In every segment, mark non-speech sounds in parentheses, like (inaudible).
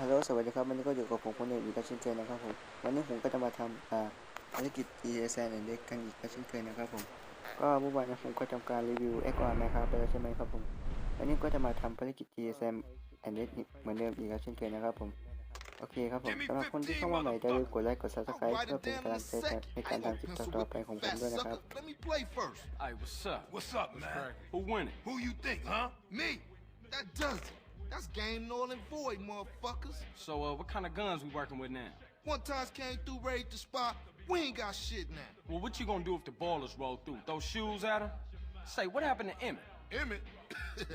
ฮัลโหลสวัสดีครับวันนี้ก็อยู่กับผมคนหนึ่งอีกแล้วเช่นเคยนะครับผมวันนี้ผมก็จะมาทำอ่าภารกิจ ESN เด็กกันอีกแล้วเช่นเคยนะครับผมก็เมื่อวานนะผมก็ทำการรีวิว X R นะครับไปแล้วใช่ไหมครับผมวันนี้ก็จะมาทำภารกิจ ESN เด็กเหมือนเดิมอีกแล้วเช่นเคยนะครับผมโอเคครับผมสำหรับคนที่เข้ามาใหม่อย่าลืมกดไลค์กด subscribe เพื่อเป็นกำลังใจในการทำคลิปต่อๆไปของผมด้วยนะครับ Let me play first. Hey, what's up? What's up, man? Who winning? Who you think, huh? Me? That does it. That's game null and void, motherfuckers. So, uh, what kind of guns we working with now? One times came through, raid the spot. We ain't got shit now. Well, what you gonna do if the ballers roll through? Throw shoes at 'em? Say, what happened to Emmett? Emmett. (laughs) shit,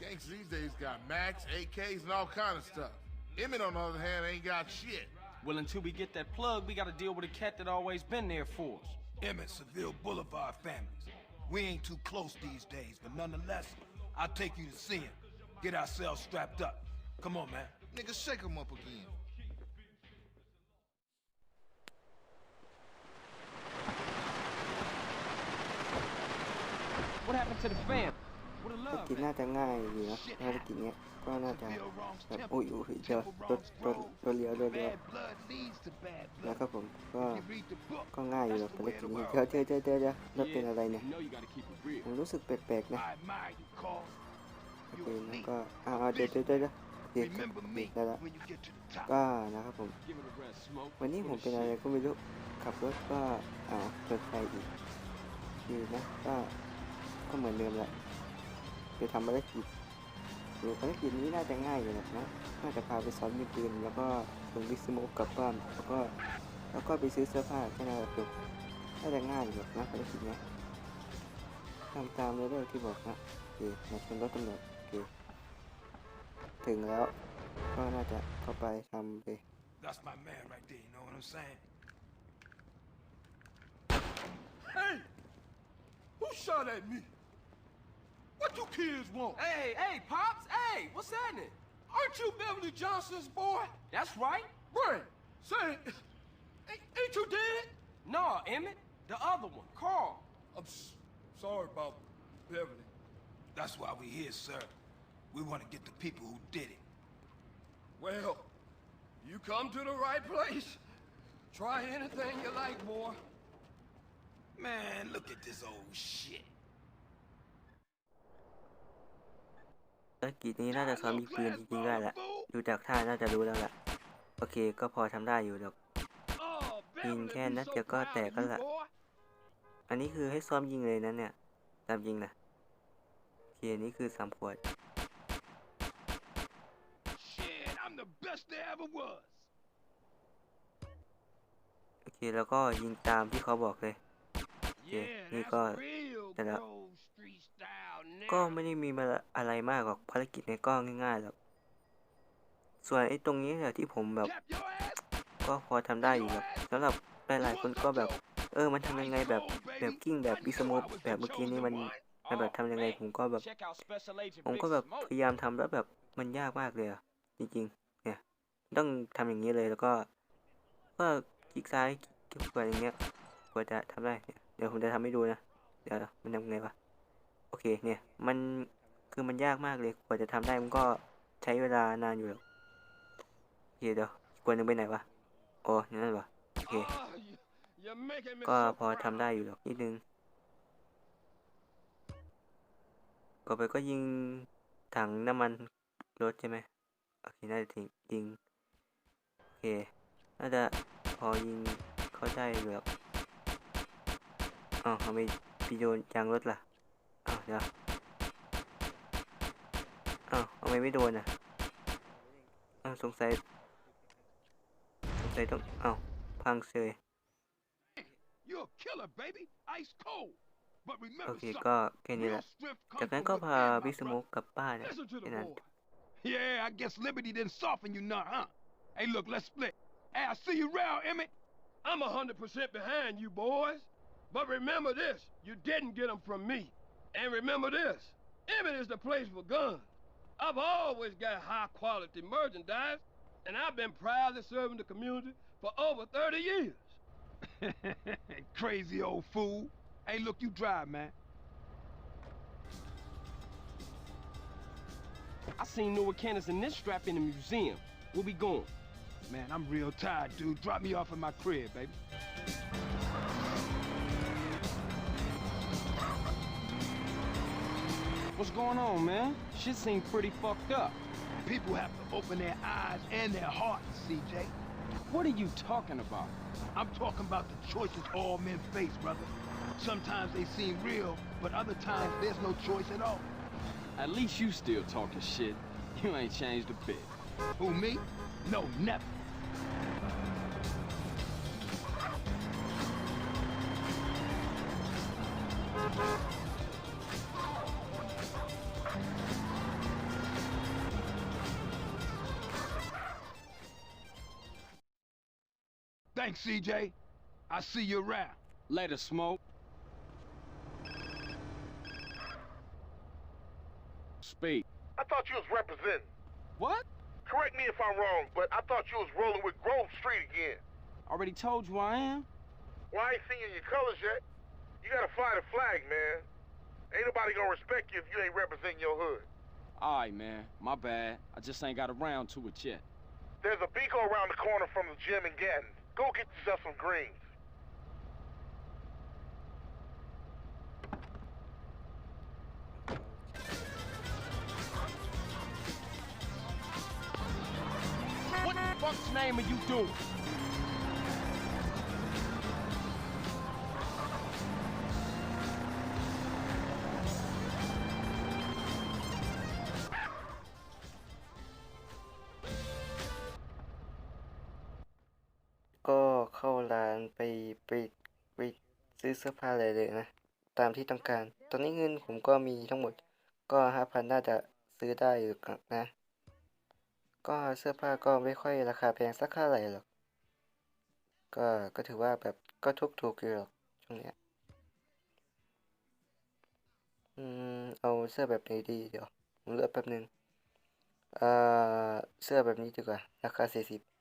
gangs these days got Max, AKs, and all kind of stuff. Emmett, on the other hand, ain't got shit. Well, until we get that plug, we gotta deal with a cat that always been there for us. Emmett, Seville Boulevard families. We ain't too close these days, but nonetheless, I'll take you to see him. Get ourselves strapped up. Come on, man. Nigga, shake 'em up again. What happened to the fam? What a ภาร love, กิจ man. น่าจะง่ายอยู่นะภารกิจเนี้ยก็น่าจะแบบอุ้ยอุ้ยเดี๋ยวรถรถรถเลี้ยวรถเลี้ยว Bad blood leads to bad นะ blood. ครับผมก็ You read the book. ก็ง่ายอยู่หรอกภารกิจนี้เดี๋ยวเดี๋ยวเดี๋ยวเดี๋ยวเดี๋ยวรถเป็นอะไรเนี่ย You know you gotta keep it real. ผมรู้สึกแปลกๆนะ I admire you, Carl. โอเคแล้วก็อ่าเดี๋ยวเดี๋ยวเดี๋ยวเดี๋ยวเดี๋ยว Remember เดี๋ me ยวได้ละ when you get to the top. ก็นะครับผม Give it a rest, smoke. วันนี้ผมเป็นอะไรก็ไม่รู้ขับรถก็อ่าชนใครอีกคือนะก็ก็เหมือนเดิมแหละคือทำภารกิจหรือภารกิจนี้น่าจะง่ายอยู่หรอกนะน่าจะพาไปซ้อมยิงปืนแล้วก็ลงวิสโมกกลับบ้านแล้วก็แล้วก็ไปซื้อเสื้อผ้าแค่นั้นแหละจบน่าจะง่ายอยู่หรอกนะภารกิจเนี้ยทำตามเลยเด้อที่บอกนะโอเคมาชนรถตำรวจโอเค ถึงแล้วก็น่าจะเข้าไปทำเลย That's my man right there, you know what I'm saying? Hey! Who shot at me? What you kids want? Hey, hey, Pops, hey, what's happening? Aren't you Beverly Johnson's boy? That's right. Brian, say, ain't, ain't you dead? No, Emmett, the other one, Carl. I'm s- sorry about Beverly. That's why we here, sir. We want to get the people who did it. Well, you come to the right place. Try anything you like, boy. Man, look at this old shit. ภารกิจนี้น่าจะซ้อมยิงปืนจริงๆได้แหละดูจากท่าน่าจะรู้แล้วแหละโอเคก็พอทำได้อยู่หรอก Oh, Nhìn Beverly, khen be nó so chưa có proud tè of có you, lạ. boy. อันนี้คือให้ซ้อมยิงเลยนะเนี่ยตามยิงนะโอเคนี่คือสามขวด best there ever was. โอเคแล้วก็ยิงตามที่เขาบอกเลย Yeah, นี่ that's ก็ real แต่ละ Grove Street style ก็ now. ไม่ได้มีมาอะไรมากหรอกภารกิจในก็ง่ายๆหรอกส่วนไอ้ตรงนี้เนี่ยที่ผมแบบ Tap your ass. ก็พอทำได้อยู่แบบสำหรับหลายๆคนก็แบบ เออมันทำยังไงแบบแบบกิ้งแบบบิสโมแบบเมื่อกี้นี้มันมันแบบทำยังไงผมก็แบบ Check out Special Agent ผมก็ Big แบบ Smoke. พยายามทำแล้วแบบมันยากมากเลยอะจริงๆเนี่ย ต้องทำอย่างนี้เลยแล้วก็ ก็คลิกซ้ายคลิกขวาอย่างเงี้ยกว่าจะทำได้เดี๋ยวผมจะทำให้ดูนะเดี๋ยวมันทำไงวะโอเคเนี่ยมันคือมันยากมากเลยกว่าจะทำได้มันก็ใช้เวลานานอยู่หรอกโอเคเดี๋ยวกคนหนึงไปไหนวะโอ้นั่นวะโอเคก็พอ proud. ทำได้อยู่หรอกนิดนึงก็ไปก็ยิงถังน้ำมันรถใช่ไหมโอเคน่าจะถึงยิง เค น่าจะพอยิงเข้าได้อยู่หรอกอ้าวทำไมพี่โดนยางรถล่ะ อ้าวเดี๋ยว อ้าวทำไมไม่โดนอะ อ้าวสงสัย สงสัยต้อง อ้าว พังเฉย You're a killer, baby. Ice cold. But โอ remember เค something. ก็แค่นี้แห Real ละ strength จาก comes นั้น from ก็พา within, my วิสโม brother. กกลับบ้านเนี่ย Listen to แค่ the นั้น boy. Yeah, I guess Liberty didn't soften you none, huh? Hey, look, let's split. Hey, I'll see you around, Emmett. I'm a 100% behind you, boys. But remember this, you didn't get them from me. And remember this, Emmett is the place for guns. I've always got high-quality merchandise, and I've been proudly serving the community for over 30 years. (laughs) Crazy old fool. Hey, look, you drive, man. I seen newer cannons in this strap in the museum. Where we going? Man, I'm real tired, dude. Drop me off at my crib, baby. What's going on, man? Shit seemed pretty fucked up. People have to open their eyes and their hearts, CJ. What are you talking about? I'm talking about the choices all men face, brother. Sometimes they seem real, but other times there's no choice at all. At least you still talking shit. You ain't changed a bit. Who, me? No, never. Thanks, CJ. I see you around. Later, Smoke. Speak. I thought you was representing. What? Correct me if I'm wrong, but I thought you was rolling with Grove Street again. Already told you I am. Well, I ain't seen you in your colors yet. You gotta fly the flag, man. Ain't nobody gonna respect you if you ain't representing your hood. Alright, man. My bad. I just ain't got around to it yet. There's a Beaco around the corner from the gym in Gatton. Go get yourself some greens. What the fuck's name are you doing? ไปไปไปซื้อเสื้อผ้าอะไรเลยนะ ตามที่ต้องการ ตอนนี้เงินผมก็มีทั้งหมดก็ห้าพันน่าจะซื้อได้อยู่นะ ก็เสื้อผ้าก็ไม่ค่อยราคาแพงสักเท่าไหร่หรอก ก็ก็ถือว่าแบบก็ถูกถูกอยู่หรอกช่วงเนี้ยอืมเอาเสื้อแบบไหนดีเดี๋ยวผมเลือกแป๊บนึงเอ่อเสื้อแบบนี้ดีกว่าราคาสี่สิบ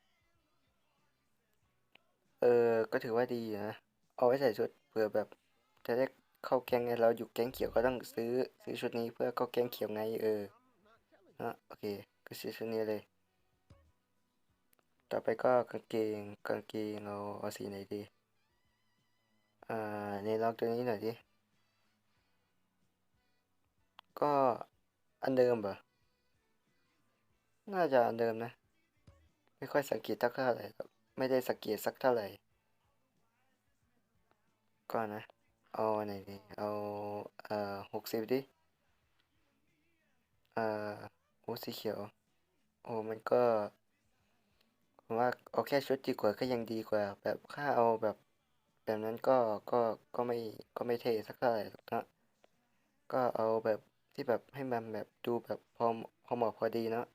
เออ ก็ถือว่าดีนะ เอาไว้ใส่ชุดเผื่อแบบจะได้เข้าแก๊งไงเราอยู่แก๊งเขียวก็ต้องซื้อซื้อชุดนี้เพื่อเข้าแก๊งเขียวไงเออนะโอเค ก็ซื้อชุดนี้เลย ต่อไปก็กางเกงกางเกงเอาเอาสีไหนดี อ่าในล็องตัวนี้หน่อยดิ ก็อันเดิมเหรอน่าจะอันเดิมนะ ไม่ค่อยสังเกตักเท่าไหร่หรอก ไม่ได้สังเกตสักเท่าไหร่ก่อนะ เอาไหนดีเอาเอ่อหกสิบดิ เอ่อโอ้สีเขียว โอ้มันก็ผมว่าเอาแค่ชุดดีกว่าก็ยังดีกว่า แบบถ้าเอาแบบแบบนั้นก็ก็ก็ไม่ก็ไม่เท่สักเท่าไหร่นะก็เอาแบบที่แบบให้มันแบบดูแบบพอพอเหมาะพอดีเนาะ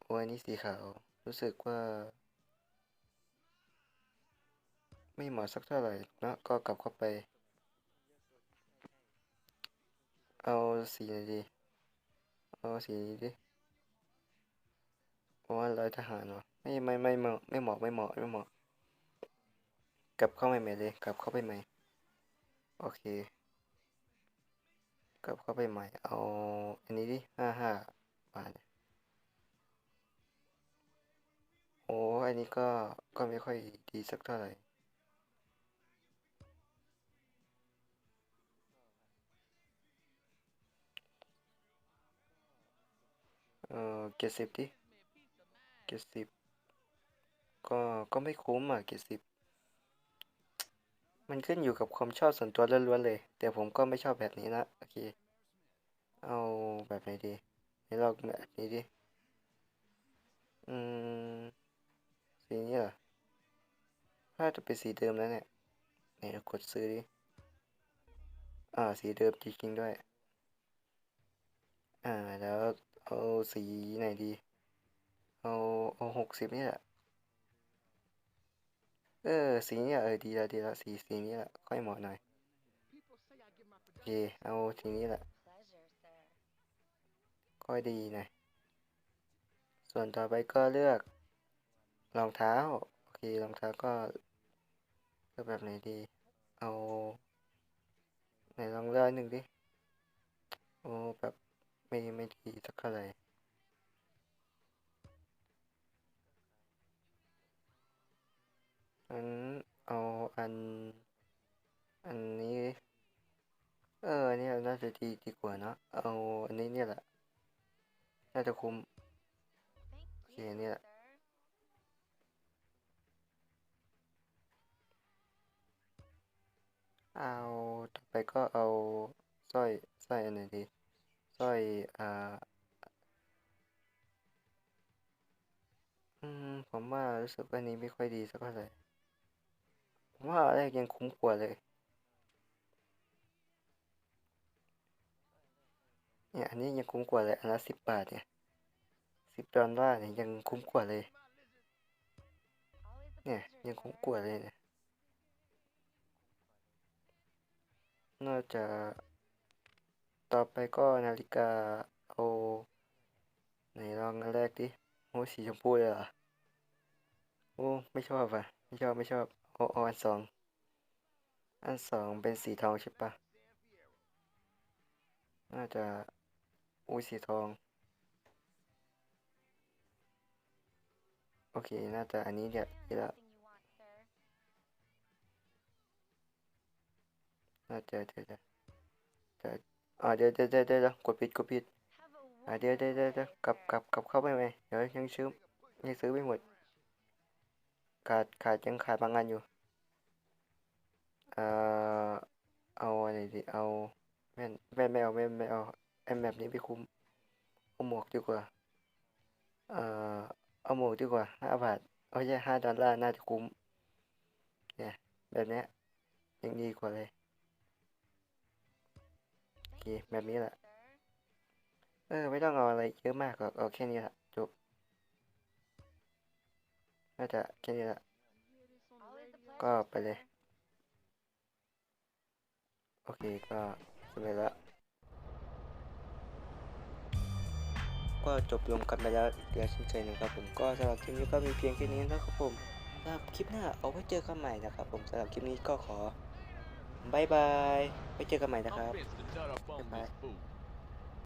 โอ้อันนี้สีขาว รู้สึกว่า ไม่เหมาะสักเท่าไหร่นะก็กลับเข้าไป เอาสีไหนดี เอาสีนี้ดิโอ้ลายทหารวะไม่ไม่ไม่เหมาะไม่เหมาะไม่เหมาะไม่เหมาะ กลับเข้าไปใหม่เลยกลับเข้าไปใหม่ โอเค กลับเข้าไปใหม่ เอาอันนี้ดิห้าห้าบาท โอ้อันนี้ก็ก็ไม่ค่อยดีสักเท่าไหร่เออเจ็ดสิบดิเจ็ดสิบก็ก็ไม่คุ้มอะเจ็ดสิบมันขึ้นอยู่กับความชอบส่วนตัวล้วนๆเลย แต่ผมก็ไม่ชอบแบบนี้นะ โอเค เอาแบบไหนดีไหนลองแบบนี้ดิ อืม สีนี้เหรอน่าจะเป็นสีเดิมแล้วเนี่ยไหนเรากดซื้อดิ อ่า สีเดิมจริงๆด้วย อ่า แล้วเอาสีไหนดี เอาเอาหกสิบนี่แหละ เออ สีนี้เออดีละดีละสีสีนี้แหละ ค่อยเหมาะหน่อยโอเคเอาสีนี้แหละ ค่อยดีหน่อยส่วนต่อไปก็เลือก รองเท้า โอเครองเท้าก็เลือกแบบไหนดี เอาไหนลองเลือกหนึ่งดิ โอ้แบบไม่ไม่ดีสักเท่าไหร่อันเอาอัน อันนี้ เอออันเนี่ยน่าจะดีดีกว่าเนอะเอาอันนี้เนี่ยแหละ น่าจะคุ้มโอเคเนี่ย เอาต่อไปก็เอาสร้อยสร้อยอันไหนดีสร้อยอ่าอืมผมว่ารู้สึกอันนี้ไม่ค่อยดีสักเท่าไหร่ผมว่าอันแรกยังคุ้มกว่าเลย เนี่ยอันนี้ยังคุ้มกว่าเลยอันละสิบบาทเนี่ยสิบดอลลาร์เนี่ยยังคุ้มกว่าเลย เนี่ยยังคุ้มกว่าเลยเนี่ย น่าจะ ต่อไปก็นาฬิกาเอาไหนลองอันแรกดิโอ้สีชมพูเลยเหรอโอ้ไม่ชอบอะไม่ชอบไม่ชอบเอาเอาอันสองอันสองเป็นสีทองใช่ปะน่าจะอุ้ยสีทอง โอเค น่าจะอันนี้เนี่ยดีละ น่าจะเดี๋ยวเดี๋ยวเดี๋ยวอ่าเดี๋ยวเดี๋ยวเดี๋ยวเดี๋ยวกดผิดกดผิดอ่าเดี๋ยวเดี๋ยวเดี๋ยวเดี๋ยวกลับกลับกลับเข้าไปไหมเดี๋ยวยังซื้อยังซื้อไม่หมดขาดขาดยังขาดบางอันอยู่เอ่อเอาอะไรดีเอาแม่นแม่นไม่เอาแม่นไม่เอาไอแบบนี้ไม่คุ้มเอาหมวกดีกว่าเอ่อเอาหมวกดีกว่าห้าบาทเอาแค่ห้าดอลลาร์น่าจะคุ้มเนี่ยแบบเนี้ยยังดีกว่าเลย เคแบบนี้แหละ เออ ไม่ต้องเอาอะไรเยอะมากหรอกเอาแค่นี้แหละจบน่าจะแค่นี้แหละ ก็ไปเลย โอเคก็สำเร็จแล้วก็จบลงกันไปแล้วอีกแล้วเช่นเคยนะครับผมก็สำหรับคลิปนี้ก็มีเพียงแค่นี้นะครับผมสำหรับคลิปหน้าเอาไว้เจอกันใหม่นะครับผมสำหรับคลิปนี้ก็ขอ บายบายไว้เจอกันใหม่นะครับ I'm fixing to nut up on Goodbye. this fool.